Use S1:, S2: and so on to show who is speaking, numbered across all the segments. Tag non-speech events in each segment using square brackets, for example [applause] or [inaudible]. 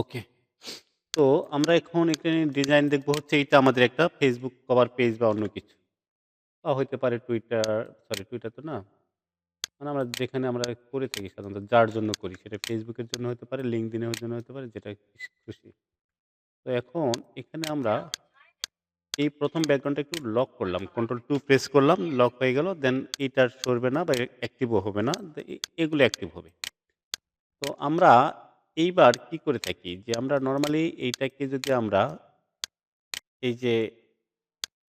S1: ওকে। তো আমরা এখন এখানে ডিজাইন দেখব হচ্ছে এইটা আমাদের একটা ফেসবুক কভার পেজ বা অন্য কিছু। বা হইতে পারে টুইটার সরি টুইটার তো না। মানে আমরা যেখানে আমরা করে থাকি সাধারণত যার জন্য করি সেটা ফেসবুকের জন্য হতে পারে, LinkedIn এর জন্য হতে পারে যেটা খুশি। তো এখন এখানে আমরা এই প্রথম ব্যাকগ্রাউন্ডটা একটু লক করলাম। কন্ট্রোল টু প্রেস করলাম, লক হয়ে গেল। দেন আর সরবে না বা অ্যাক্টিভও হবে না। এগুলো অ্যাক্টিভ হবে। তো আমরা এইবার কি করে থাকি যে আমরা নর্মালি এইটাকে যদি আমরা এই যে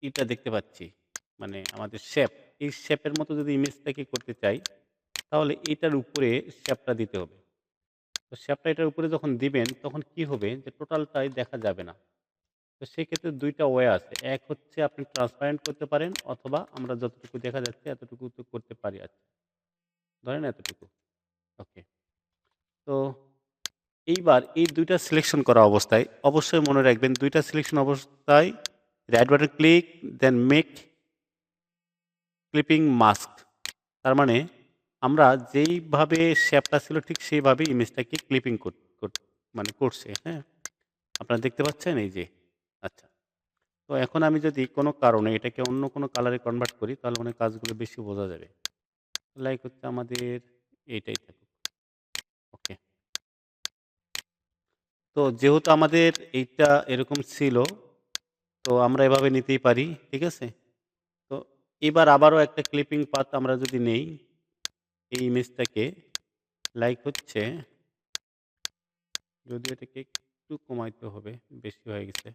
S1: ইটা দেখতে পাচ্ছি, মানে আমাদের শেপ, এই শেপের মতো যদি ইমেজটাকে করতে চাই, তাহলে এটার উপরে শেপটা দিতে হবে। তো শেপটা এটার উপরে যখন দিবেন তখন কি হবে যে টোটালটাই দেখা যাবে না। তো সেক্ষেত্রে দুইটা ওয়ে আছে। এক হচ্ছে আপনি ট্রান্সপারেন্ট করতে পারেন অথবা আমরা যতটুকু দেখা যাচ্ছে এতটুকু তো করতে পারি আরকি। ধরেন এতটুকু। ওকে। তো এইবার এই দুইটা সিলেকশন করা অবস্থায় অবশ্যই মনে রাখবেন দুইটা সিলেকশন অবস্থায় right button click then make clipping mask. তার মানে আমরা যেইভাবে শ্যাপটা ছিল ঠিক সেইভাবে ইমেজটাকে ক্লিপিং মানে করছে, হ্যাঁ? আপনারা দেখতে পাচ্ছেন? এই যে। আচ্ছা। তো এখন আমি যদি কোনো কারণে এটাকে অন্য কোনো কালারে কনভার্ট করি তাহলে মনে কাজগুলো বেশি বোঝা যাবে। লাইক হচ্ছে আমাদের এইটাই থাকুক। ওকে। তো যেহেতু আমাদের এইটা এরকম ছিল, তো আমরা এভাবে নিতেই পারি। ঠিক আছে? তো এবার আবারও একটা ক্লিপিং পাথ আমরা যদি নেই, এই ইমেজটাকে লাইক হচ্ছে যদি এটাকে একটু কমাইতে হবে, বেশি হয়ে গেছে।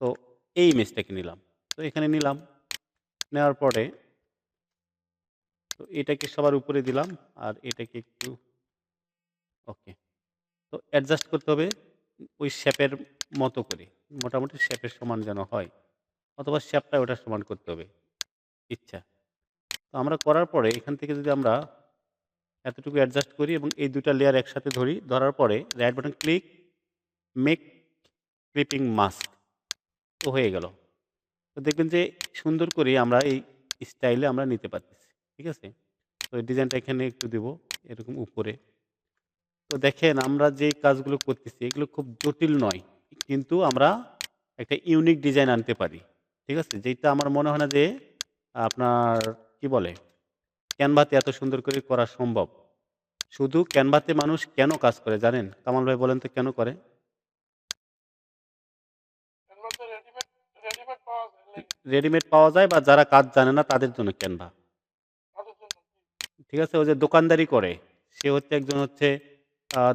S1: তো এই ইমেজটাকে নিলাম। তো এখানে নিলাম। নেওয়ার পরে তো এটাকে সবার উপরে দিলাম আর এটাকে একটু ওকে। অ্যাডজাস্ট করতে হবে ওই শেপের মতো করে। মোটামুটি শেপের সমান যেন হয়। অথবা শেপটা ওটার সমান করতে হবে। ইচ্ছা। তো আমরা করার পরে এখান থেকে যদি আমরা এতটুকু অ্যাডজাস্ট করি এবং এই ২ টা লেয়ার একসাথে ধরি, ধরার পরে right button click, make clipping mask. তো হয়ে গেল। তো দেখবেন যে সুন্দর করে আমরা এই স্টাইলে আমরা নিতে পারতেছি। ঠিক আছে? তো ডিজাইনটা এখানে একটু দেবো এরকম উপরে। তো দেখেন আমরা যেই কাজগুলো করতেছি এগুলো খুব জটিল নয়। কিন্তু আমরা একটা ইউনিক ডিজাইন আনতে পারি। ঠিক আছে? যেটা আমার মনে হয় না যে আপনার কি বলে? ক্যানভাতে এত সুন্দর করে করা সম্ভব। শুধু ক্যানভাতে মানুষ কেন কাজ করে জানেন? কামাল ভাই বলেন তো কেন করে?
S2: রেডিমেড পাওয়া যায়
S1: বা যারা কাজ জানে না তাদের জন্য ক্যানভা। ঠিক আছে? ও যে দোকানদারি করে, সে হচ্ছে একজন হচ্ছে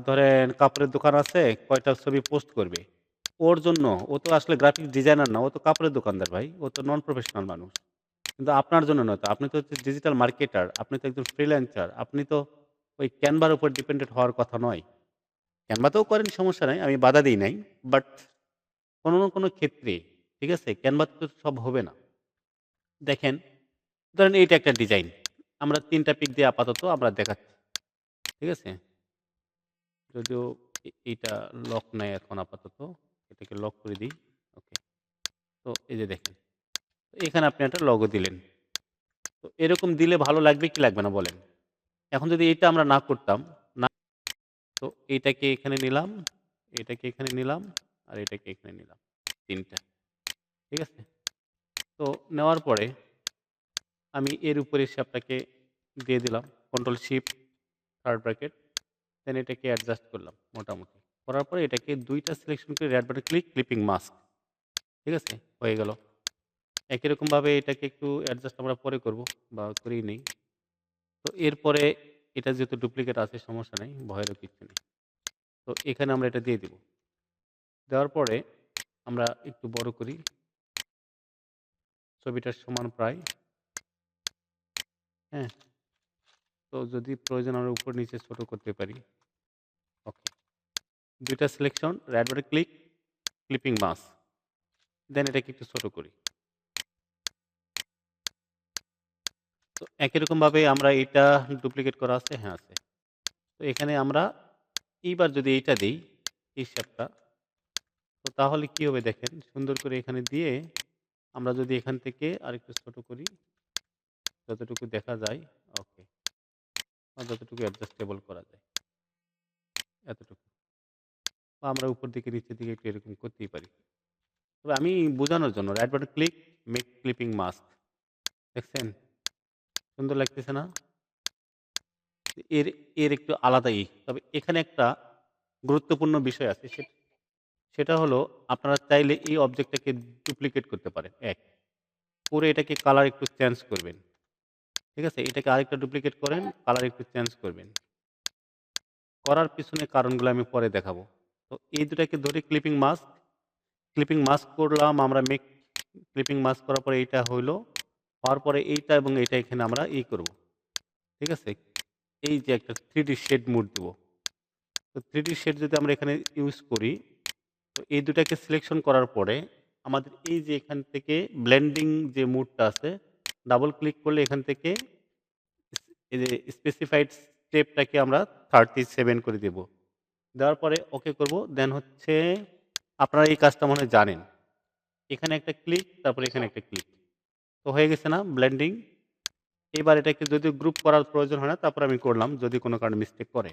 S1: ধরেন কাপড়ের দোকান আছে, কয়টা ছবি পোস্ট করবে। ওর জন্য ও তো আসলে গ্রাফিক ডিজাইনার না, ও তো কাপড়ের দোকানদার ভাই। ও তো নন প্রফেশনাল মানুষ। কিন্তু আপনার জন্য নয় তো। আপনি তো হচ্ছে ডিজিটাল মার্কেটার, আপনি তো একজন ফ্রিল্যান্সার। আপনি তো ওই ক্যানভার উপর ডিপেন্ডেন্ট হওয়ার কথা নয়। ক্যানভাতেও করেন সমস্যা নাই, আমি বাধা দিই নাই। বাট কোনো না কোনো ক্ষেত্রে, ঠিক আছে? ক্যানভাতে তো সব হবে না। দেখেন, ধরেন এইটা একটা ডিজাইন। আমরা তিনটা পিক দিয়ে আপাতত আমরা দেখাচ্ছি। ঠিক আছে? যদিও এইটা লক নাই এখন আপাতত। এটাকে লক করে দিই। ওকে। তো এই যে দেখেন। এখানে আপনি একটা লগও দিলেন। তো এরকম দিলে ভালো লাগবে কি লাগবে না বলেন? এখন যদি এটা আমরা না করতাম, না তো এইটাকে এখানে নিলাম, এটাকে এখানে নিলাম আর এটাকে এখানে নিলাম। ৩ টা। ঠিক আছে? তো নেওয়ার পরে আমি এর উপরে শেপটাকে দিয়ে দিলাম। Control shift third bracket then এটাকে অ্যাডজাস্ট করলাম মোটামুটি। করার পরে এটাকে দুইটা সিলেকশন করে right button click, clipping mask. ঠিক আছে? হয়ে গেল। একই রকমভাবে এটাকে একটু অ্যাডজাস্ট আমরা পরে করব বা করেই নেই। তো এরপরে এটা যেহেতু ডুপ্লিকেট আছে সমস্যা নেই ভয়েরও কিচ্ছু নেই। তো এখানে আমরা এটা দিয়ে দিব। দেওয়ার পরে আমরা একটু বড় করি। ছবিটার সমান প্রায়। হ্যাঁ? তো যদি প্রয়োজন আমরা উপর নিচে ছোট করতে পারি। ওকে। দুইটা selection, right click, clipping mask. Then এটাকে একটু ছোট করি। তো একই রকমভাবে আমরা এটা ডুপ্লিকেট করা আছে? হ্যাঁ, আছে। তো এখানে আমরা এইবার যদি এইটা দিই এই তো তাহলে কি হবে দেখেন, সুন্দর করে এখানে দিয়ে আমরা যদি এখান থেকে আরেকটু ছোট করি, যতটুকু দেখা যায়, ওকে। যতটুকু অ্যাডজাস্টেবল করা যায়। এতটুকু। বা আমরা উপর দিকে, নিচের দিকে একটু এরকম করতেই পারি। তবে আমি বোঝানোর জন্য right button click make clipping mask দেখছেন? সুন্দর লাগতেছে না? এর এর একটু আলাদাই তবে এখানে একটা গুরুত্বপূর্ণ বিষয় আছে সেটা হলো আপনারা চাইলে এই অবজেক্টটাকে ডুপ্লিকেট করতে পারেন। এক। করে এটাকে কালার একটু চেঞ্জ করবেন। ঠিক আছে? এটাকে আরেকটা ডুপ্লিকেট করেন কালার একটু চেঞ্জ করবেন। করার পিছনে কারণগুলো আমি পরে দেখাবো। তো এই দুটাকে ধরে ক্লিপিং মাস্ক ক্লিপিং মাস্ক করলাম আমরা মেক ক্লিপিং মাস্ক করার পরে এইটা হইল। হওয়ার পরে এইটা এবং এইটা এখানে আমরা ই করব। ঠিক আছে? এই যে একটা থ্রি শেড মুড দেবো। তো থ্রি শেড যদি আমরা এখানে ইউজ করি, তো এই দুটাকে সিলেকশন করার পরে আমাদের এই যে এখান থেকে ব্লেন্ডিং যে মুডটা আছে ডাবল ক্লিক করলে এখান থেকে এই যে স্পেসিফাইড স্টেপটাকে আমরা থার্টি সেভেন করে দেব। দেওয়ার পরে ওকে করব। দেন হচ্ছে আপনারা এই কাজটা মনে জানেন। এখানে একটা ক্লিক তারপরে এখানে একটা ক্লিক তো হয়ে গেছে না ব্লেন্ডিং এবার এটাকে যদি গ্রুপ করার প্রয়োজন হয় না, তারপর আমি করলাম, যদি কোনো কারণে মিস্টেক করে।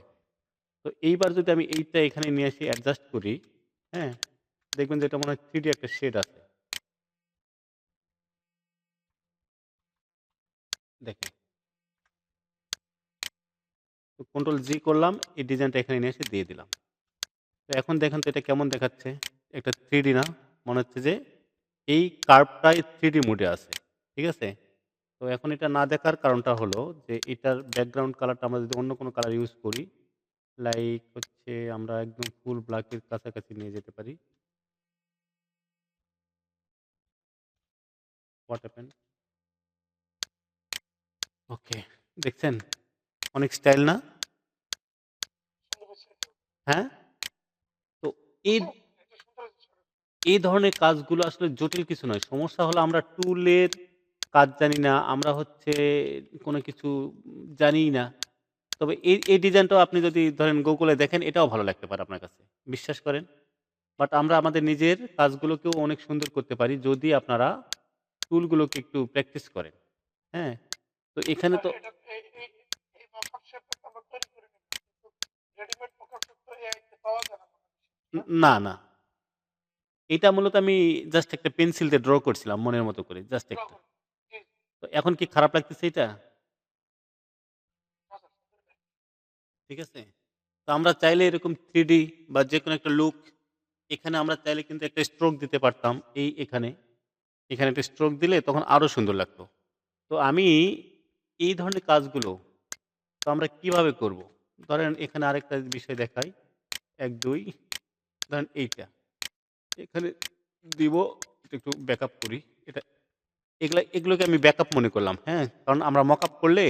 S1: তো এইবার যদি আমি এইটা এখানে নিয়ে আসি অ্যাডজাস্ট করি হ্যাঁ দেখবেন যে এটা মনে হয় থ্রি একটা শেড আছে। দেখেন। তো কন্ট্রোল জি করলাম, এই ডিজাইনটা এখানে নিয়ে এসে দিয়ে দিলাম। তো এখন দেখেন তো এটা কেমন দেখাচ্ছে? একটা থ্রি না? মনে হচ্ছে যে এই কার্ভটাই থ্রি মোডে আছে, ঠিক আছে? তো এখন এটা না দেখার কারণটা হলো যে এটার ব্যাকগ্রাউন্ড কালারটা আমরা যদি অন্য কোনো কালার ইউজ করি লাইক হচ্ছে আমরা একদম ফুল ব্ল্যাকের কাছাকাছি নিয়ে যেতে পারি। হোয়াট হ্যাপেন ওকে, দেখছেন? অনেক স্টাইল না। হ্যাঁ? তো এই। এই ধরনের কাজগুলো আসলে জটিল কিছু নয়। সমস্যা হলো আমরা টুলের কাজ জানি না, আমরা হচ্ছে কোনো কিছু জানি না। তবে এই এই ডিজাইনটাও আপনি যদি ধরেন গুগলে দেখেন, এটাও ভালো লাগতে পারে আপনার কাছে। বিশ্বাস করেন। বাট আমরা আমাদের নিজের কাজগুলোকেও অনেক সুন্দর করতে পারি যদি আপনারা টুলগুলোকে একটু প্র্যাকটিস করেন। হ্যাঁ? তো এখানে তো
S2: না
S1: না এটা মূলত আমি জাস্ট একটা পেন্সিল দিয়ে ড্র করছিলাম মনের মতো করে জাস্ট একটা। তো এখন কি খারাপ লাগতেছে এটা? ঠিক আছে? তো আমরা চাইলে এরকম থ্রি বা যে কোনো একটা লুক এখানে আমরা চাইলে কিন্তু একটা স্ট্রোক দিতে পারতাম এই এখানে। এখানে একটা স্ট্রোক দিলে তখন আরও সুন্দর লাগতো। তো আমি এই ধরনের কাজগুলো তো আমরা কীভাবে করব? ধরেন এখানে আরেকটা বিষয় দেখাই। এক, দুই, ধরেন এইটা। এখানে দিব একটু ব্যাকআপ করি। এটা, এগুলা, এগুলোকে আমি ব্যাকআপ মনে করলাম হ্যাঁ? কারণ আমরা মকআপ করলে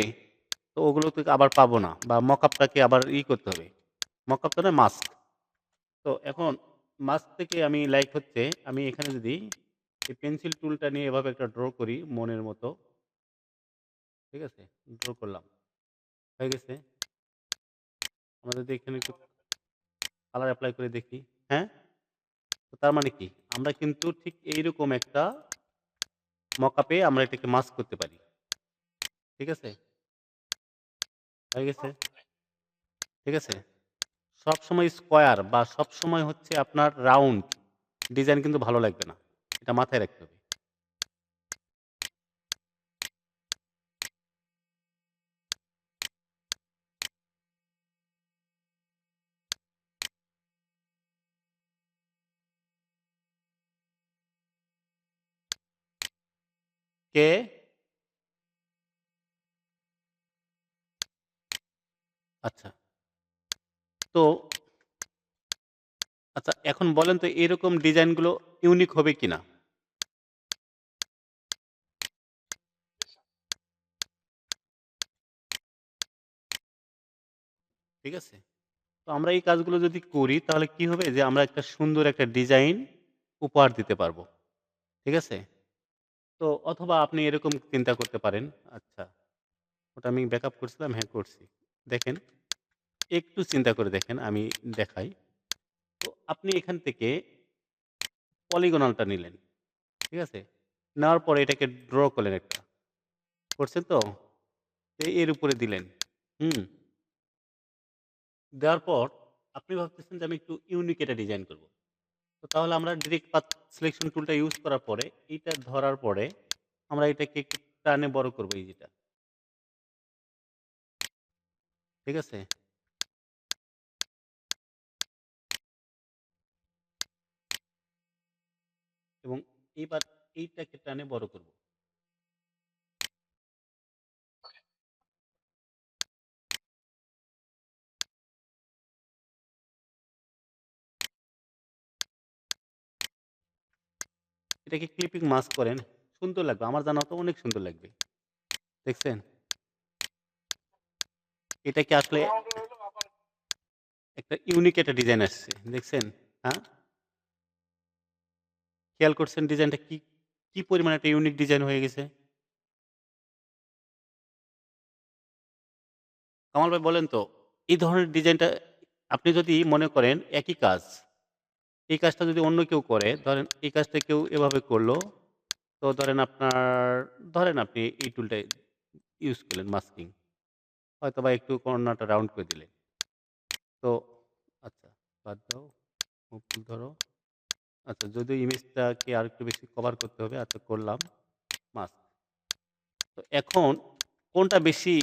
S1: তো ওগুলো থেকে আবার পাবো না বা মকআপটাকে আবার ই করতে হবে। মকআপ তো নয় মাস্ক তো এখন মাস্ক থেকে আমি লাইক হচ্ছে, আমি এখানে যদি এই পেন্সিল টুলটা নিয়ে এভাবে একটা ড্র করি, মনের মতো। ঠিক আছে? ড্র করলাম। হয়ে গেছে। আমরা যদি এখানে একটু কালার অ্যাপ্লাই করে দেখি। হ্যাঁ? তো তার মানে কি? আমরা কিন্তু ঠিক এইরকম একটা মকআপে আমরা এটাকে মাস্ক করতে পারি। ঠিক আছে? হয়ে গেছে? ঠিক আছে? সব সময় স্কোয়ার বা সব সময় হচ্ছে আপনার রাউন্ড ডিজাইন কিন্তু ভালো লাগবে না। এটা মাথায় রাখতে হবে। কে আচ্ছা। তো আচ্ছা এখন বলেন তো এরকম ডিজাইনগুলো ইউনিক হবে কিনা? ঠিক আছে? তো আমরা এই কাজগুলো যদি করি, তাহলে কি হবে? যে আমরা একটা সুন্দর একটা ডিজাইন উপহার দিতে পারব। ঠিক আছে? তো অথবা আপনি এরকম চিন্তা করতে পারেন আচ্ছা ওটা আমি ব্যাকআপ করছিলাম হ্যাঁ করছি। দেখেন, একটু চিন্তা করে দেখেন, আমি দেখাই। তো আপনি এখান থেকে পলিগোনালটা নিলেন, ঠিক আছে? নেওয়ার পরে এটাকে ড্র করলেন একটা। করছেন তো? এর উপরে দিলেন, হুম। দেওয়ার পর আপনি ভাবতেছেন যে আমি একটু ইউনিক এটা ডিজাইন করব। তো তাহলে আমরা ডিরেক্ট পাথ সিলেকশন টুলটা ইউজ করার পরে এইটা ধরার পরে আমরা এটাকে একটু টানে বড় করব এই যেটা। ঠিক আছে? এবং এইবার এইটাকে টানে বড় করব। এটাকে ক্লিপিং মাস্ক করেন। সুন্দর লাগবে। আমার জানা মতো অনেক সুন্দর লাগবে। দেখছেন? এটা কি আসলে একটা ইউনিক একটা ডিজাইন আসছে। দেখছেন? হ্যাঁ? খেয়াল করছেন ডিজাইনটা কি, কি পরিমাণে একটা ইউনিক ডিজাইন হয়ে গেছে? কামাল ভাই বলেন তো, এই ধরনের ডিজাইনটা আপনি যদি মনে করেন একই কাজ, এই কাজটা যদি অন্য কেউ করে, ধরেন এই কাজটা কেউ এভাবে করল তো ধরেন আপনার ধরেন আপনি এই টুলটা ইউজ করলেন মাস্কিং। হয়তো বা একটু কর্নারটা রাউন্ড করে দিলেন। তো আচ্ছা বাদ দাও, মুভ ধরো। আচ্ছা যদি ইমেজটাকে আরেকটু বেশি কভার করতে হবে। আচ্ছা করলাম, মাস্ক। তো এখন কোনটা বেশি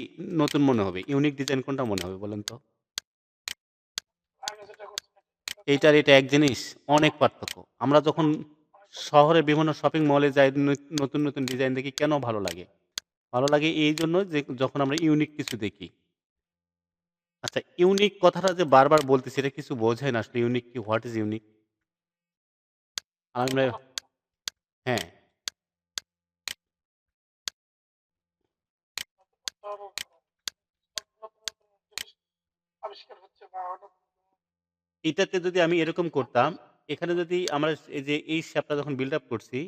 S1: নতুন মনে হবে? ইউনিক ডিজাইন কোনটা মনে হবে বলেন তো? এইটার এটা এক জিনিস, অনেক পার্থক্য। আমরা যখন শহরে বিভিন্ন শপিং মলে যাই নতুন, নতুন ডিজাইন দেখি কেন ভালো লাগে? ভালো লাগে এইজন্য যে যখন আমরা ইউনিক কিছু দেখি। আচ্ছা ইউনিক কথাটা যে বারবার বলতেছি এটা কিছু বোঝায় না আসলে ইউনিক কি? What is unique? আমরা হ্যাঁ।
S2: আবিষ্কার হচ্ছে বা
S1: এটাতে যদি আমি এরকম করতাম, এখানে যদি আমরা এই যে এই শেপটা যখন বিল্ড আপ করছি,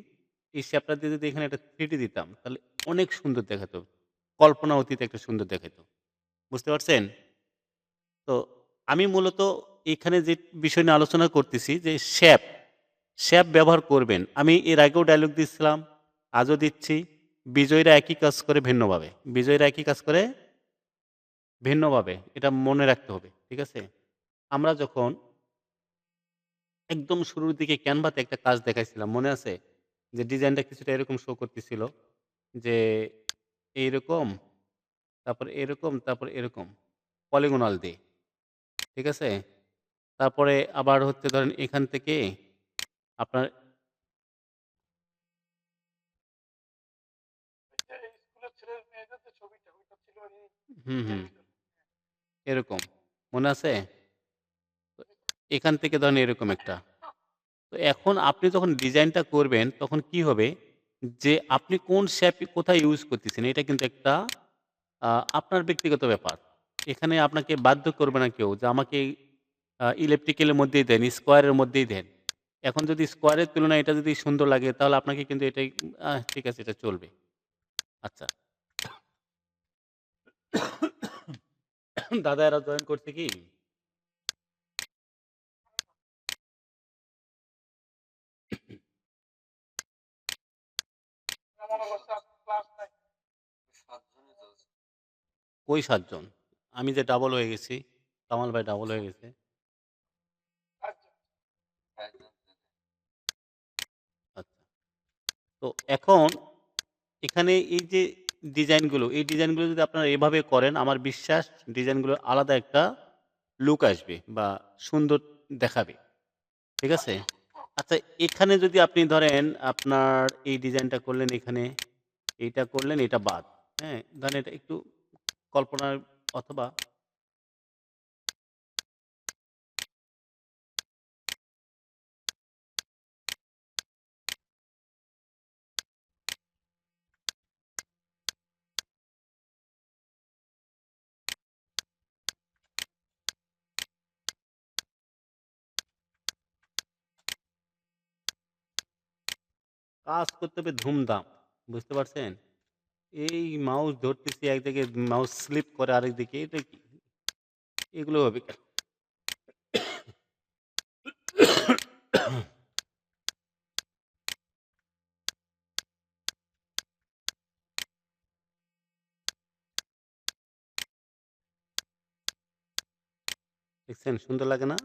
S1: এই শেপটা দিয়ে যদি এখানে একটা 3D দিতাম, তাহলে অনেক সুন্দর দেখাতো। কল্পনা অতীত একটা সুন্দর দেখাইতো। বুঝতে পারছেন? তো আমি মূলত এখানে যে বিষয় নিয়ে আলোচনা করতেছি যে শেপ, শেপ ব্যবহার করবেন। আমি এর আগেও ডায়ালগ দিচ্ছিলাম, আজও দিচ্ছি। বিজয়ীরা একই কাজ করে ভিন্নভাবে। বিজয়ীরা একই কাজ করে ভিন্নভাবে। এটা মনে রাখতে হবে। ঠিক আছে? আমরা যখন একদম শুরুর দিকে ক্যানভাতে একটা কাজ দেখাইছিলাম, মনে আছে? যে ডিজাইনটা কিছুটা এরকম শো করতেছিল। যে এইরকম, তারপর এরকম, তারপর এরকম। পলিগোনাল দিয়ে। ঠিক আছে? তারপরে আবার হচ্ছে ধরেন এখান থেকে আপনার হুম, হুম। এরকম। মনে আছে? এখান থেকে ধরেন এরকম একটা। তো এখন আপনি যখন ডিজাইনটা করবেন তখন কি হবে? যে আপনি কোন শ্যাপ কোথায় ইউজ করতেছেন এটা কিন্তু একটা আপনার ব্যক্তিগত ব্যাপার। এখানে আপনাকে বাধ্য করবে না কেউ যে আমাকে এর মধ্যেই দেন, স্কোয়ারের মধ্যেই দেন। এখন যদি স্কোয়ারের তুলনায় এটা যদি সুন্দর লাগে তাহলে আপনাকে কিন্তু এটাই ঠিক আছে এটা চলবে। আচ্ছা। [coughs] দাদা এরা জয়েন করছে কি? কই সাতজন আমি যে ডাবল হয়ে গেছি। কামাল ভাই ডাবল হয়ে গেছে।
S2: আচ্ছা।
S1: তো এখন এখানে এই যে ডিজাইনগুলো, এই ডিজাইনগুলো যদি আপনারা এভাবে করেন আমার বিশ্বাস ডিজাইনগুলোর আলাদা একটা লুক আসবে বা সুন্দর দেখাবে। ঠিক আছে? আচ্ছা এখানে যদি আপনি ধরেন আপনার এই ডিজাইনটা করলেন এখানে, এইটা করলেন এটা বাদ। হ্যাঁ? ধরেন এটা একটু কল্পনার অথবা কাজ করতে হবে ধুমধাম। বুঝতে পারছেন? এই মাউস ধরতেছি একদিকে মাউস স্লিপ করে আরেকদিকে এটা কি? এগুলো হবে কেন? দেখছেন, সুন্দর লাগে না?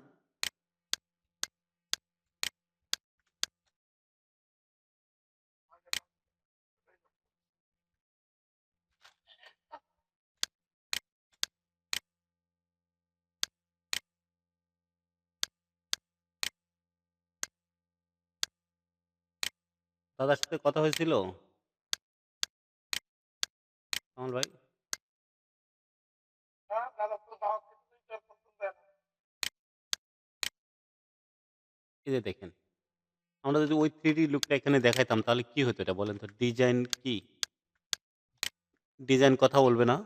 S1: দাদার সাথে কথা হয়েছিল? ভাই? এই যে দেখেন। আমরা যদি ওই 3D লুকটা এখানে দেখাইতাম, তাহলে কি হতো এটা বলেন তো? ডিজাইন কি? ডিজাইন কথা বলবে না?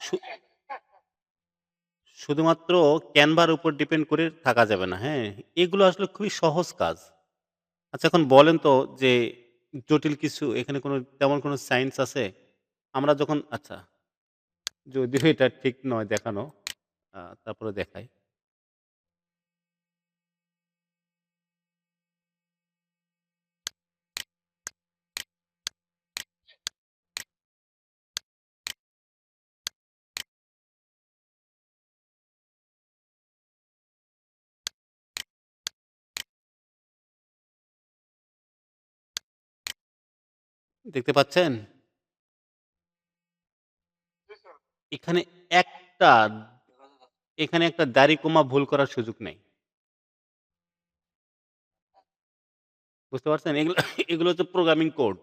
S1: শু শুধুমাত্র ক্যানভার উপর ডিপেন্ড করে থাকা যাবে না, হ্যাঁ? এগুলো আসলে খুবই সহজ কাজ। আচ্ছা এখন বলেন তো যে জটিল কিছু এখানে কোনো তেমন কোনো সায়েন্স আছে? আমরা যখন আচ্ছা যদিও এটা ঠিক নয় দেখানো। তারপরে দেখাই। দেখতে পাচ্ছেন? এখানে একটা এখানে একটা দাড়ি কমা ভুল করার সুযোগ নেই। বুঝতে পারছেন? এগুলো এগুলো হচ্ছে প্রোগ্রামিং কোড।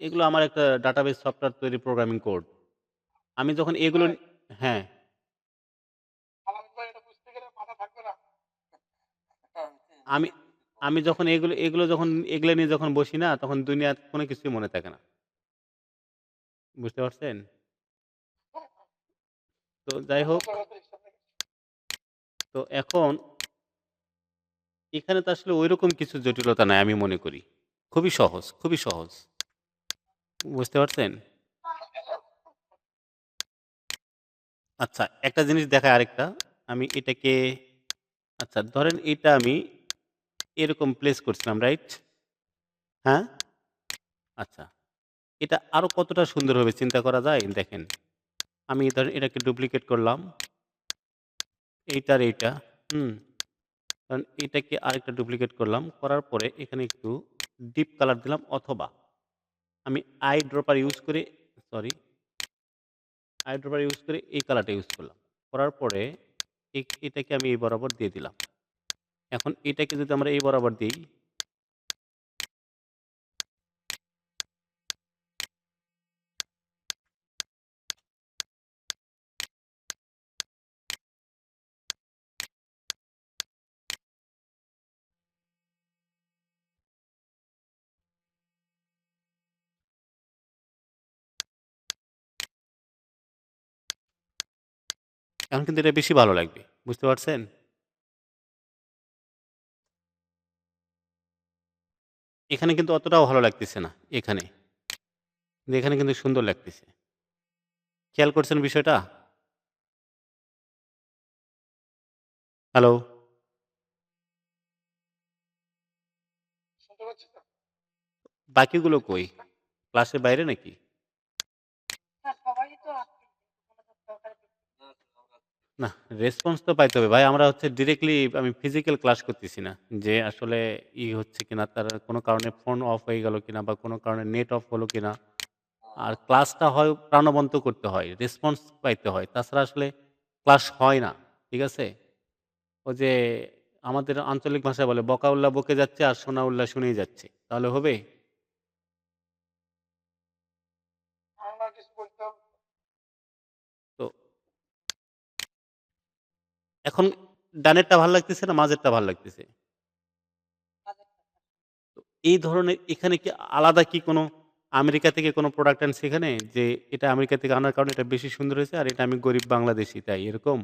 S1: এগুলো আমার একটা ডাটাবেস সফটওয়্যার তৈরি প্রোগ্রামিং কোড। আমি যখন এগুলো হ্যাঁ।
S2: আলামিন ভাই এটা বুঝতে গেলে মাথা থাকবে না।
S1: আমি আমি যখন এগুলো এগুলো যখন এগুলো নিয়ে যখন বসি না তখন দুনিয়ার কোনো কিছুই মনে থাকে না। বুঝতে পারছেন? তো যাই হোক তো এখন এখানে তো আসলে ঐরকম কিছু জটিলতা নাই আমি মনে করি। খুবই সহজ, খুবই সহজ। বুঝতে পারছেন? আচ্ছা একটা জিনিস দেখায় আরেকটা। আমি এটাকে আচ্ছা ধরেন এটা আমি এরকম প্লেস করছিলাম, রাইট? হ্যাঁ? আচ্ছা। এটা আরও কতটা সুন্দরভাবে চিন্তা করা যায়? দেখেন। আমি ধরেন এটাকে ডুপ্লিকেট করলাম। এইটার এইটা, হুম? কারণ এটাকে আরেকটা ডুপ্লিকেট করলাম। করার পরে এখানে একটু ডিপ কালার দিলাম অথবা আমি আই ড্রপার ইউজ করে সরি আই ড্রপার ইউজ করে এই কালারটা ইউজ করলাম। করার পরে এটাকে আমি এই বরাবর দিয়ে দিলাম। এখন এটাকে যদি আমরা এই বরাবর দিই এখন কিন্তু এটা বেশি ভালো লাগবে। বুঝতে পারছেন? এখানে কিন্তু অতটাও ভালো লাগতেছে না, এখানে। এখানে কিন্তু সুন্দর লাগতেছে। খেয়াল করছেন বিষয়টা? হ্যালো? বাকিগুলো কই? ক্লাসের বাইরে নাকি?
S3: না সবাই তো আছে। কোনো তো সহকারী
S1: না, রেসপন্স তো পাইতে হবে ভাই। আমরা হচ্ছে ডিরেক্টলি আমি ফিজিক্যাল ক্লাস করতেছি না। যে আসলে ই হচ্ছে কিনা তার কোনো কারণে ফোন অফ হয়ে গেল কিনা বা কোনো কারণে নেট অফ হলো কিনা। আর ক্লাসটা হয় প্রাণবন্ত করতে হয়। রেসপন্স পাইতে হয়। তাছাড়া আসলে ক্লাস হয় না। ঠিক আছে? ও যে আমাদের আঞ্চলিক ভাষায় বলে বকা উল্লা বকে যাচ্ছে আর সোনা উল্লা শুনেই যাচ্ছে। তাহলে হবে?
S2: বাংলা কিছু বলতে হবে।
S1: তো এখন ডানেরটা ভালো লাগতেছে না মাঝেরটা ভালো লাগতেছে? এই ধরনের এখানে কি আলাদা কি কোনো আমেরিকা থেকে কোনো প্রোডাক্ট আনছে এখানে? যে এটা আমেরিকা থেকে আনার কারণে এটা বেশি সুন্দর হয়েছে আর এটা আমি গরিব বাংলাদেশি, তাই এরকম?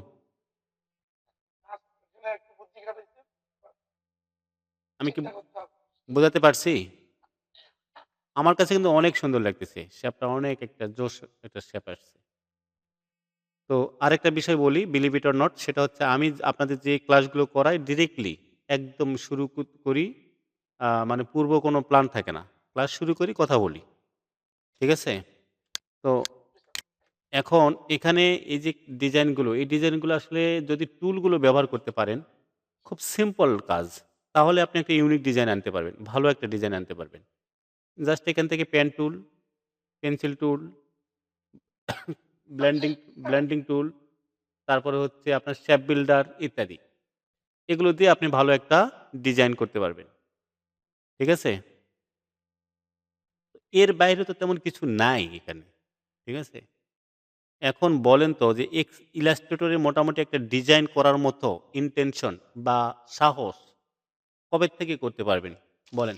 S1: আমি কি। বোঝাতে পারছি? আমার কাছে কিন্তু অনেক সুন্দর লাগতেছে। শ্যাপটা অনেক একটা জোশ একটা শ্যাপ আসছে। তো আরেকটা বিষয় বলি বিলিভ ইট অর নট সেটা হচ্ছে আমি আপনাদের যে ক্লাসগুলো করাই ডিরেক্টলি একদম শুরু করি মানে পূর্ব কোনো প্ল্যান থাকে না। ক্লাস শুরু করি, কথা বলি। ঠিক আছে? তো এখন এখানে এই যে ডিজাইনগুলো এই ডিজাইনগুলো আসলে যদি টুলগুলো ব্যবহার করতে পারেন, খুব সিম্পল কাজ। তাহলে আপনি একটা ইউনিক ডিজাইন আনতে পারবেন, ভালো একটা ডিজাইন আনতে পারবেন। জাস্ট এখান থেকে pen tool pencil tool blending blending tool তারপরে হচ্ছে আপনার শেপ বিল্ডার ইত্যাদি। এগুলো দিয়ে আপনি ভালো একটা ডিজাইন করতে পারবেন। ঠিক আছে? এর বাইরে তো তেমন কিছু নাই এখানে। ঠিক আছে? এখন বলেন তো যে এক্স ইলাস্ট্রেটরে মোটামুটি একটা ডিজাইন করার মতো ইন্টেনশন বা সাহস কবে থেকে করতে পারবেন? বলেন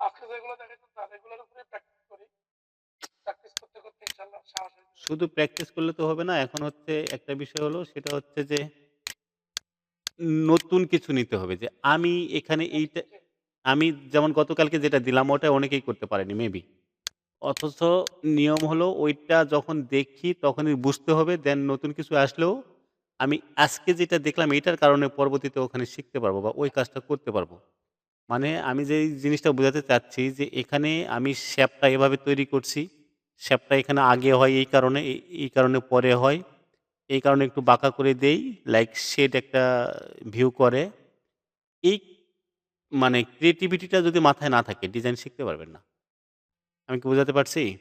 S2: আজকে যেগুলো দেখেছেন তার এগুলোর উপরে প্র্যাকটিস করি প্র্যাকটিস করতে করতে ইনশাল্লাহ সাহস হয়ে যাবে।
S1: শুধু প্র্যাকটিস করলে তো হবে না, এখন হচ্ছে একটা বিষয় হলো সেটা হচ্ছে যে নতুন কিছু নিতে হবে যে আমি এখানে এইটা, আমি যেমন গতকালকে যেটা দিলাম ওটা অনেকেই করতে পারেনি মেবি অথচ নিয়ম হলো ওইটা যখন দেখি তখনই বুঝতে হবে দেন নতুন কিছু আসলেও আমি আজকে যেটা দেখলাম এটার কারণে পরবর্তীতে ওখানে শিখতে পারব বা ওই কাজটা করতে পারব। মানে আমি যে জিনিসটা বোঝাতে চাচ্ছি যে এখানে আমি শ্যাপটা এভাবে তৈরি করছি শ্যাপটা এখানে আগে হয় এই কারণে, এই- কারণে পরে হয়। এই কারণে একটু বাঁকা করে দেই লাইক শেড একটা ভিউ করে। এই মানে ক্রিয়েটিভিটিটা যদি মাথায় না থাকে ডিজাইন শিখতে পারবেন না। আমি কি বোঝাতে পারছি?